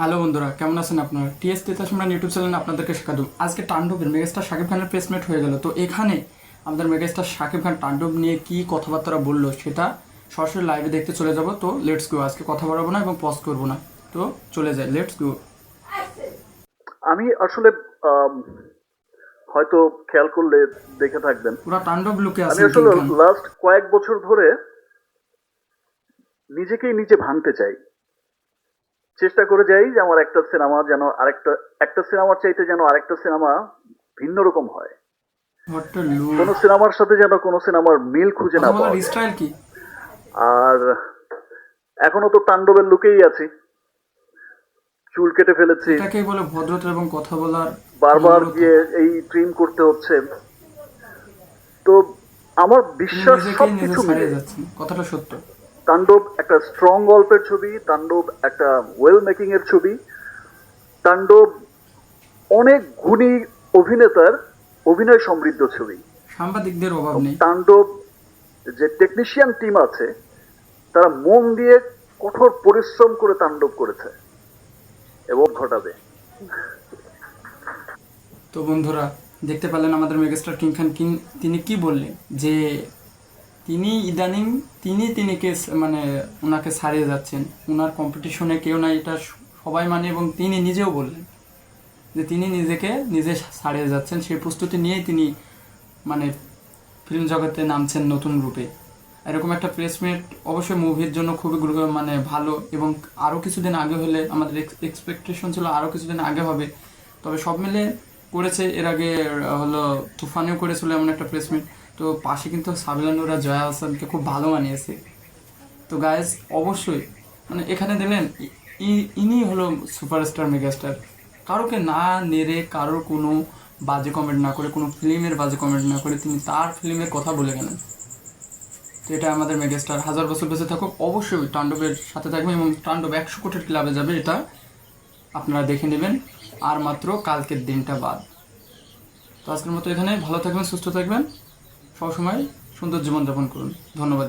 Hello বন্ধুরা কেমন আছেন আপনারা? টিএস তেতাস ইমরান ইউটিউব চ্যানেলে আপনাদেরকে স্বাগত। আজকে তাণ্ডবের মেগাস্টার শাকিব খানের প্লেসমেন্ট হয়ে গেল। তো এখানে আমাদের মেগাস্টার শাকিব খান তাণ্ডব নিয়ে কি কথাবার্তা বলল সেটা সরাসরি লাইভে দেখতে চলে যাব। তো লেটস গো আজকে কথা বাড়াবো না এবং পজ করব না। তো চলে যাই। লেটস গো আমি আসলে হয়তো খেয়াল করলে দেখে থাকবেন। পুরা তাণ্ডব লুকে আছে আমি আসলে লাস্ট কয়েক বছর ধরে নিজেকেই নিজে ভাঙতে চাই। চেষ্টা করে যাই যে আমার একটা সিনেমা যেন আরেকটা একটা সিনেমার চাইতে যেন আরেকটা সিনেমা ভিন্ন রকম হয়. কোনো সিনেমার সাথে যেন কোনো সিনেমার মিল খুঁজে না পাওয়া স্টাইল কি? আর এখনও তো তাণ্ডবের লুকেই আছি। চুল কেটে ফেলেছি। এটাকেই বলে ভদ্রতা এবং কথা বলার বারবার গিয়ে এই ট্রিম করতে হচ্ছে। তো আমার বিশ্বাস সবকিছু মিলে। যাচ্ছেন। কথাটা সত্য। তাণ্ডব একটা স্ট্রং গল্পের ছবি তাণ্ডব একটা ওয়েল মেকিং এর ছবি। তাণ্ডব অনেক গুণী অভিনেতার অভিনয় সমৃদ্ধ ছবি। সাংবাদিকদের অভাব নেই। তাণ্ডব যে টেকনিশিয়ান টিম আছে তারা মন দিয়ে কঠোর পরিশ্রম করে তাণ্ডব করেছে এবং ঘটাবে। তো বন্ধুরা দেখতে পেলেন আমাদের মেগাস্টার কিং খান তিনি কি বললেন? যে তিনি ইদানিং, তিনি তিনিকে মানে ওনাকে ছাড়িয়ে যাচ্ছেন। ওনার কম্পিটিশনে কেউ না এটা সবাই মানে এবং তিনি নিজেও বললেন যে তিনি নিজেকে নিজে ছাড়িয়ে যাচ্ছেন। সেই প্রস্তুতি নিয়েই তিনি মানে ফিল্ম জগতে নামছেন নতুন রূপে। এরকম একটা প্লেসমেন্ট অবশ্যই মুভির জন্য খুবই গুরু- মানে ভালো এবং আরও কিছুদিন আগে হলে আমাদের এক্সপেকটেশন ছিল আরও কিছুদিন আগে হবে। তবে সব মিলে করেছে। এর আগে হলো তুফানেও করেছিল এমন একটা প্লেসমেন্ট তো পাশে কিন্তু সাবিলানুরা, জয়া হাসানকে খুব ভালো মানিয়েছে। তো গাইজ অবশ্যই মানে এখানে ই- ইনি হলো সুপারস্টার মেগাস্টার কারোকে না নেড়ে, কারোর কোনো বাজে কমেন্ট না করে, কোনো ফিল্মের বাজে কমেন্ট না করে তিনি তার ফিল্মের কথা বলে গেলেন। তো এটা আমাদের মেগাস্টার হাজার বছর বেঁচে থাকুক, অবশ্যই তাণ্ডবের সাথে থাকবে এবং তাণ্ডব একশো কোটির ক্লাবে যাবে। এটা আপনারা দেখে নেবেন। আর মাত্র কালকের দিনটা বাদ। তো আজকের মতো এখানে ভালো থাকবেন, সুস্থ থাকবেন। সবসময় সুন্দর জীবনযাপন করুন। ধন্যবাদ